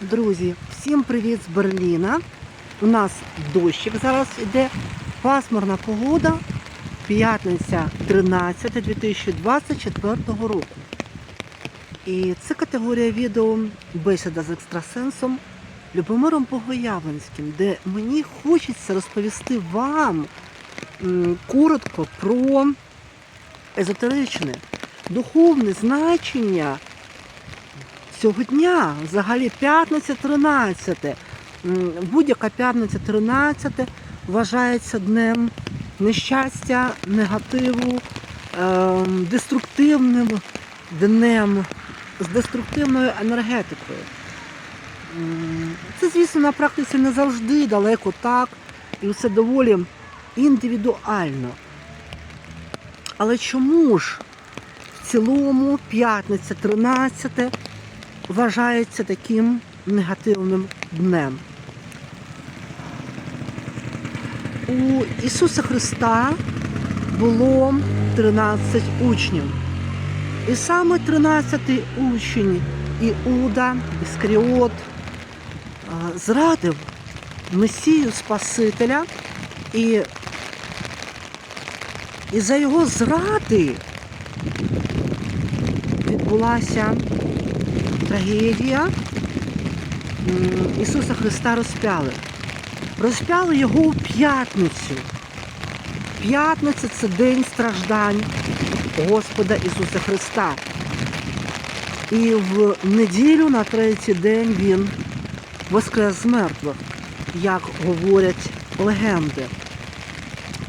Друзі, всім привіт з Берліна. У нас дощик зараз іде, пасмурна погода, п'ятниця 13 2024 року. І це категорія відео Бесіда з екстрасенсом Любомиром Богоявленським, де мені хочеться розповісти вам коротко про езотеричне, духовне значення цього дня, взагалі п'ятниця 13. Будь-яка п'ятниця 13 вважається днем нещастя, негативу, ем, деструктивним днем з деструктивною енергетикою. Це, звісно, на практиці не завжди далеко так, і все доволі індивідуально. Але чому ж в цілому п'ятниця 13 вважається таким негативним днем. У Ісуса Христа було 13 учнів. І саме 13-й учень Іуда, Іскаріот, а, зрадив Месію Спасителя і, і за його зради відбулася трагедія. Ісуса Христа розпяли. Розпяли його у п'ятницю. П'ятниця це день страждань Господа Ісуса Христа. І в неділю на третій день Він воскрес з мертвих, як говорять легенди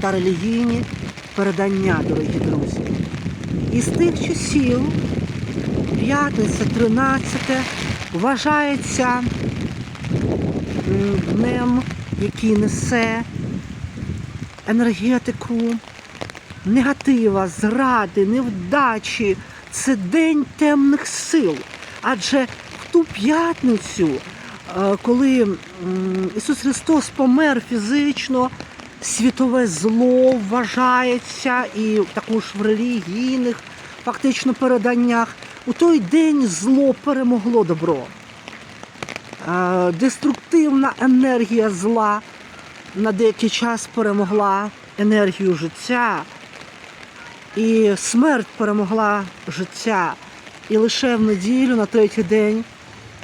та релігійні передання, дорогі друзі. І з тих часів п'ятниця 13 вважається днем, який несе енергетику негатива, зради, невдачі. Це день темних сил. Адже в ту п'ятницю, е, коли Ісус Христос помер фізично, світове зло вважається і також в релігійних фактично переданнях. У той день зло перемогло добро. Е, Деструктивна енергія зла на деякий час перемогла енергію життя, і смерть перемогла життя. І лише в неділю, на третій день,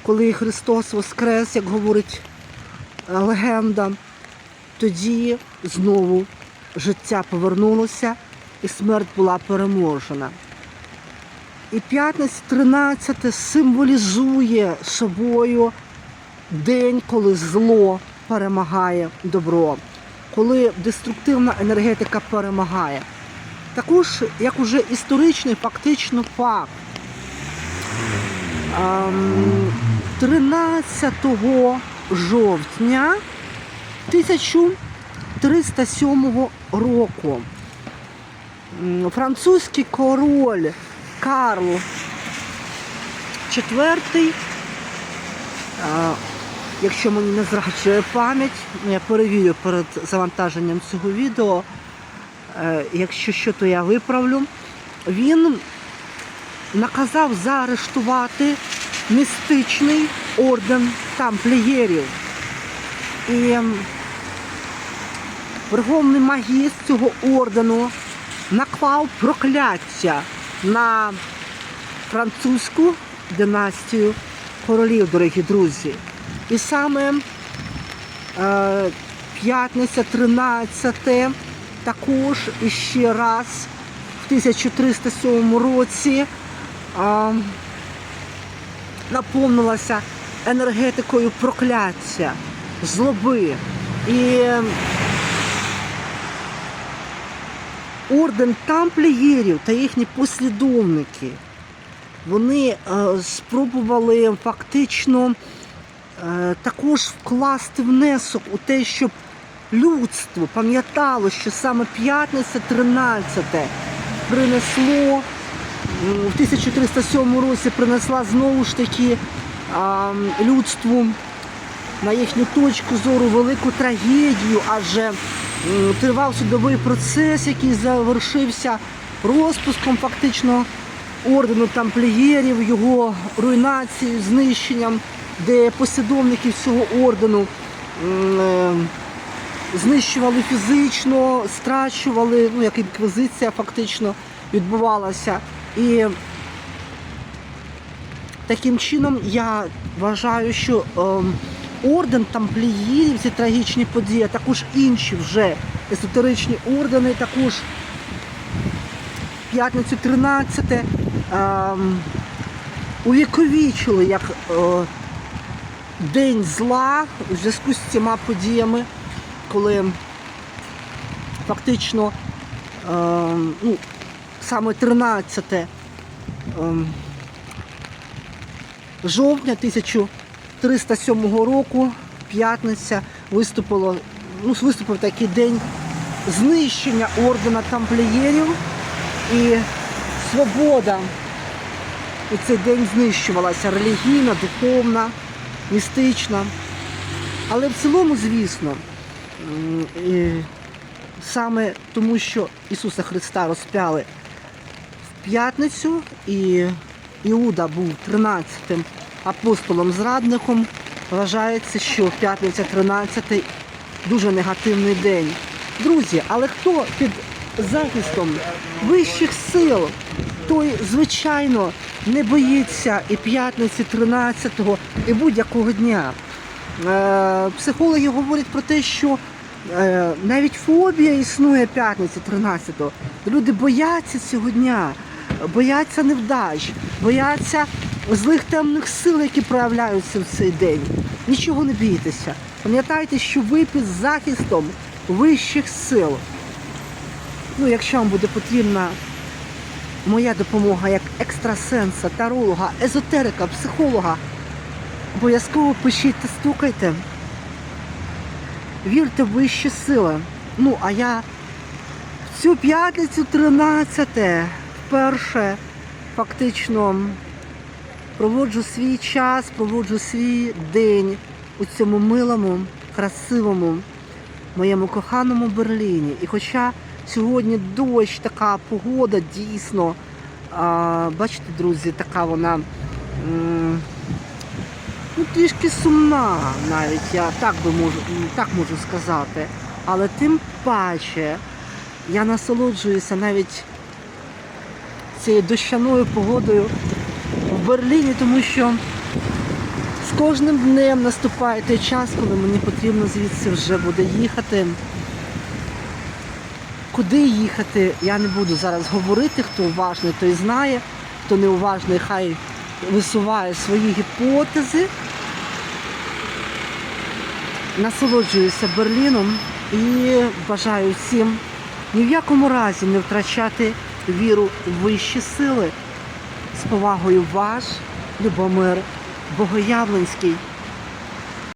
коли Христос воскрес, як говорить е, легенда, тоді знову життя повернулося і смерть була переможена. І п'ятниця 13 символізує собою день, коли зло перемагає добро, коли деструктивна енергетика перемагає. Також, як уже історичний фактично факт, ем, 13 жовтня 1307 року французький король Карл. IV, якщо мені не зраджує пам'ять, ну, я перевірю перед завантаженням цього відео, е, якщо що, то я виправлю, він наказав заарештувати містичний орден тамплієрів. І верховний магіст цього ордену наклав прокляття на французьку династію королів, дорогі друзі. І саме е, п'ятниця 13 також іще раз в 1307 році е, наповнилася енергетикою прокляття, злоби. І орден тамплієрів та їхні послідовники, вони е, спробували фактично е, також вкласти внесок у те, щоб людство пам'ятало, що саме п'ятниця 13 принесло в 1307 році принесла знову ж таки людству на їхню точку зору велику трагедію, адже тривав судовий процес, який завершився розпуском фактично ордену тамплієрів, його руйнацією, знищенням, де послідовники цього ордену е, знищували фізично, страчували, ну як інквізиція фактично відбувалася. І таким чином я вважаю, що ем, орден тампліїрів, ці трагічні події, а також інші вже езотеричні ордени, також п'ятницю 13 ем, увіковічили як е, День зла у зв'язку з цими подіями, коли фактично ем, ну, саме 13 ем, жовтня 1307 року, п'ятниця, виступило, ну, виступив такий день знищення ордена тамплієрів і свобода у цей день знищувалася релігійна, духовна, містична. Але в цілому, звісно, саме тому, що Ісуса Христа розпяли в п'ятницю, і Іуда був 13-тим апостолом-зрадником, вважається, що п'ятниця 13 дуже негативний день. Друзі, але хто під захистом вищих сил, той, звичайно, не боїться і п'ятниці 13-го, і будь-якого дня. Е, Психологи говорять про те, що е, навіть фобія існує п'ятниці 13-го. Люди бояться цього дня, бояться невдач, бояться злих темних сил, які проявляються в цей день. Нічого не бійтеся. Пам'ятайте, що ви під захистом вищих сил. Ну, якщо вам буде потрібна моя допомога як екстрасенса, таролога, езотерика, психолога, обов'язково пишіть та стукайте. Вірте в вищі сили. Ну, а я в цю п'ятницю 13 вперше фактично проводжу свій час, проводжу свій день у цьому милому, красивому, моєму коханому Берліні. І хоча сьогодні дощ, така погода дійсно, а, бачите, друзі, така вона ну, трішки сумна навіть, я так би можу, так можу сказати. Але тим паче я насолоджуюся навіть цією дощаною погодою Берліні, тому що з кожним днем наступає той час, коли мені потрібно звідси вже буде їхати. Куди їхати, я не буду зараз говорити. Хто уважний, той знає, хто неуважний, хай висуває свої гіпотези. Насолоджуюся Берліном і бажаю всім ні в якому разі не втрачати віру в вищі сили. З повагою ваш, Любомир Богоявленський.